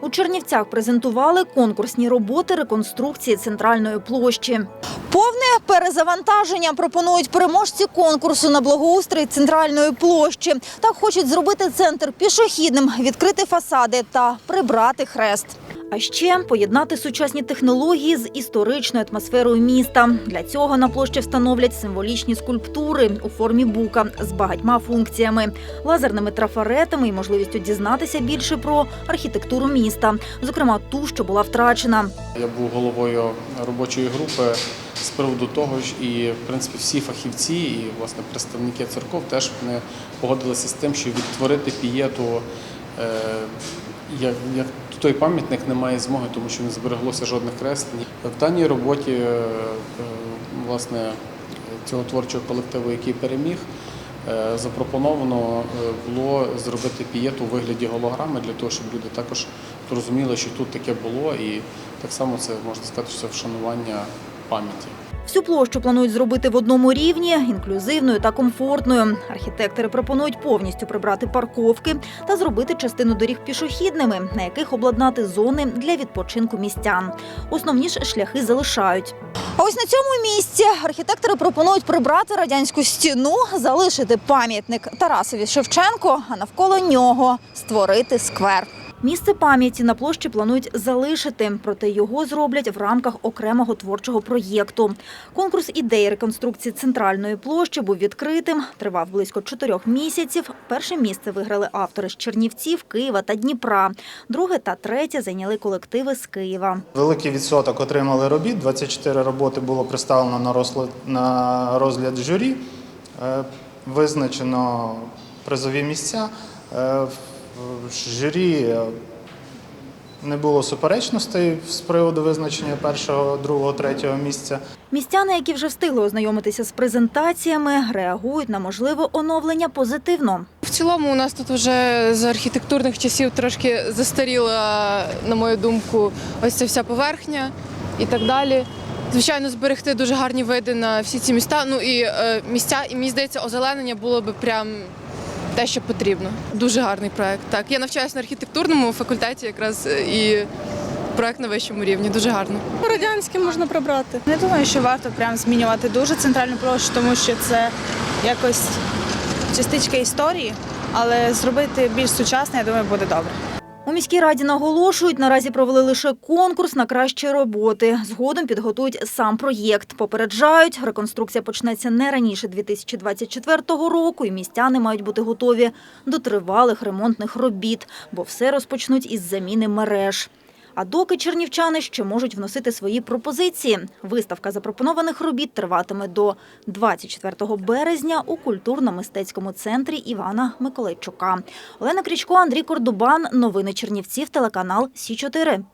У Чернівцях презентували конкурсні роботи реконструкції центральної площі. Повне перезавантаження пропонують переможці конкурсу на благоустрій центральної площі. Так хочуть зробити центр пішохідним, відкрити фасади та прибрати хрест. А ще поєднати сучасні технології з історичною атмосферою міста. Для цього на площі встановлять символічні скульптури у формі бука з багатьма функціями, лазерними трафаретами і можливістю дізнатися більше про архітектуру міста, зокрема ту, що була втрачена. Я був головою робочої групи з приводу того ж, і в принципі всі фахівці і власне представники церков теж вони погодилися з тим, що відтворити пієту е, як, як той пам'ятник немає змоги, тому що не збереглося жодних креслень. В даній роботі е, е, власне цього творчого колективу, який переміг. е, Запропоновано було зробити пієту у вигляді голограми для того, щоб люди також зрозуміли, що тут таке було, і так само це можна сказати, що це вшанування пам'яті. Всю площу планують зробити в одному рівні, інклюзивною та комфортною. Архітектори пропонують повністю прибрати парковки та зробити частину доріг пішохідними, на яких обладнати зони для відпочинку містян. Основні ж шляхи залишають. А ось на цьому місці архітектори пропонують прибрати радянську стіну, залишити пам'ятник Тарасові Шевченко, а навколо нього створити сквер. Місце пам'яті на площі планують залишити, проте його зроблять в рамках окремого творчого проєкту. Конкурс ідеї реконструкції центральної площі був відкритим, тривав близько чотирьох місяців. Перше місце виграли автори з Чернівців, Києва та Дніпра. Друге та третє зайняли колективи з Києва. Великий відсоток отримали робіт. 24 роботи було представлено на розгляд, журі. Е, Визначено призові місця. Журі е, не було суперечностей з приводу визначення першого, другого, третього місця. Містяни, які вже встигли ознайомитися з презентаціями, реагують на можливе оновлення позитивно. В цілому у нас тут вже з архітектурних часів трошки застаріла, на мою думку, ось ця вся поверхня і так далі. Звичайно, зберегти дуже гарні види на всі ці міста. Ну і е, місця, і мені здається, озеленення було би прям те, що потрібно. Дуже гарний проект. Так, я навчаюся на архітектурному факультеті, якраз е, і проект на вищому рівні. Дуже гарно. Радянське можна прибрати. Не думаю, що варто прям змінювати дуже центральну площу, тому що це якось частичка історії, але зробити більш сучасно, я думаю, буде добре. У міській раді наголошують, наразі провели лише конкурс на кращі роботи. Згодом підготують сам проєкт. Попереджають, реконструкція почнеться не раніше 2024 року, і містяни мають бути готові до тривалих ремонтних робіт, бо все розпочнуть із заміни мереж. А доки чернівчани ще можуть вносити свої пропозиції. Виставка запропонованих робіт триватиме до 24 березня у культурно-мистецькому центрі Івана Миколайчука. Олена Крічко, Андрій Кордубан. Новини Чернівців, телеканал Сі 4